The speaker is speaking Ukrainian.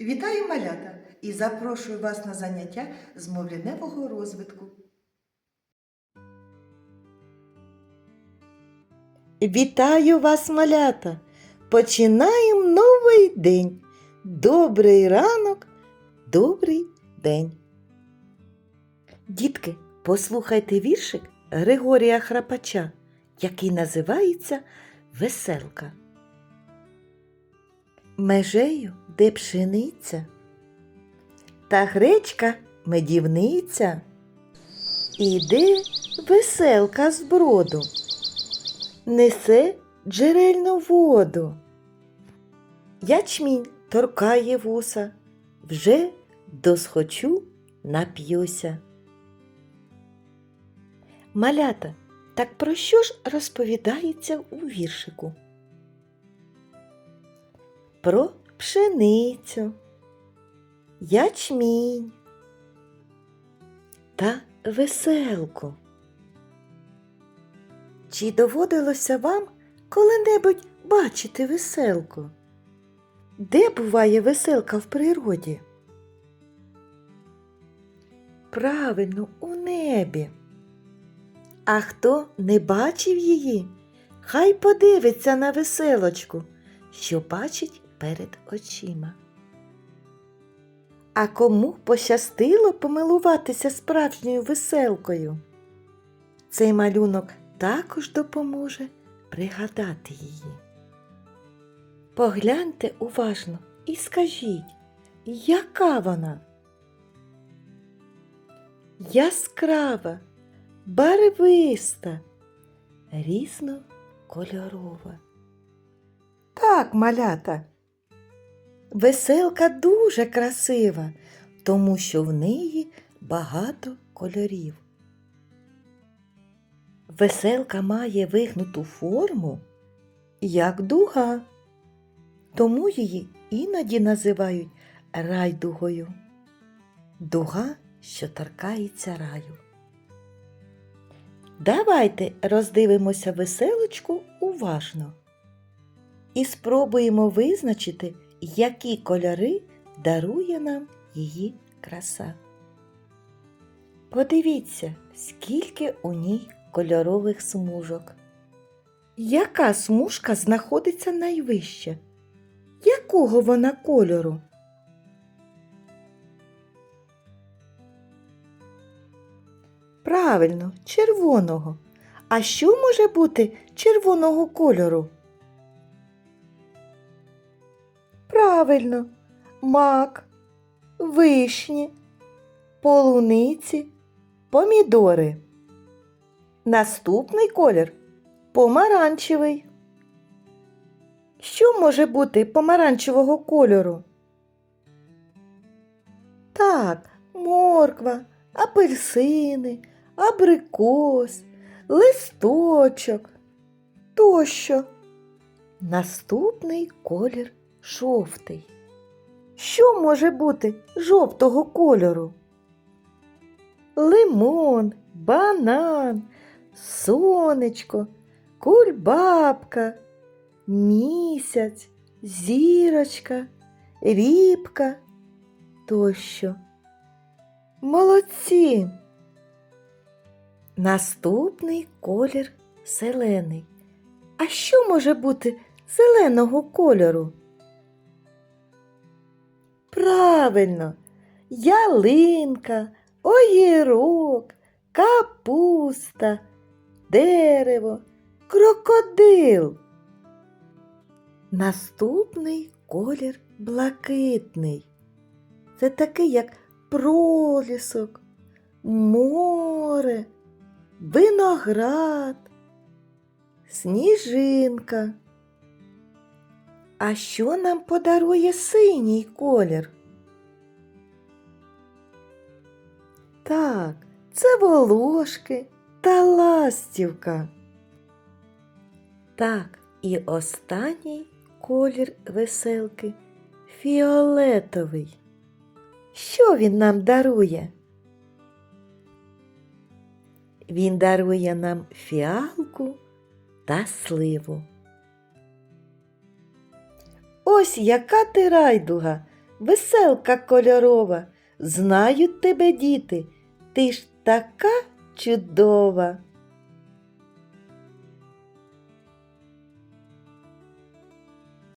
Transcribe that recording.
Вітаю малята і запрошую вас на заняття з мовляневого розвитку. Вітаю вас, малята! Починаємо новий день. Добрий ранок, добрий день. Дітки, послухайте віршик Григорія Храпача, який називається Веселка. Межею, де пшениця, та гречка медівниця, іде веселка з броду, несе джерельну воду. Ячмінь торкає вуса, вже досхочу нап'юся. Малята, так про що ж розповідається у віршику? Про пшеницю, ячмінь та веселку. Чи доводилося вам коли-небудь бачити веселку? Де буває веселка в природі? Правильно, у небі. А хто не бачив її, хай подивиться на веселочку, що бачить перед очима. А кому пощастило помилуватися справжньою веселкою? Цей малюнок також допоможе пригадати її. Погляньте уважно і скажіть, яка вона? Яскрава, барвиста, різнокольорова. Так, малята. Веселка дуже красива, тому що в неї багато кольорів. Веселка має вигнуту форму, як дуга, тому її іноді називають райдугою. Дуга, що торкається раю. Давайте роздивимося веселочку уважно і спробуємо визначити, які кольори дарує нам її краса. Подивіться, скільки у ній кольорових смужок. Яка смужка знаходиться найвище? Якого вона кольору? Правильно, червоного. А що може бути червоного кольору? Правильно, мак, вишні, полуниці, помідори. Наступний колір помаранчевий. Що може бути помаранчевого кольору? Так, морква, апельсини, абрикос, листочок тощо. Наступний колір жовтий. Що може бути жовтого кольору? Лимон, банан, сонечко, кульбабка, місяць, зірочка, рібка тощо. Молодці. Наступний колір зелений. А що може бути зеленого кольору? Правильно, ялинка, огірок, капуста, дерево, крокодил. Наступний колір блакитний. Це такий, як пролісок, море, виноград, сніжинка. А що нам подарує синій колір? Так, це волошки та ластівка. Так, і останній колір веселки фіолетовий. Що він нам дарує? Він дарує нам фіалку та сливу. Ось яка ти райдуга, веселка кольорова, знають тебе діти, ти ж така чудова.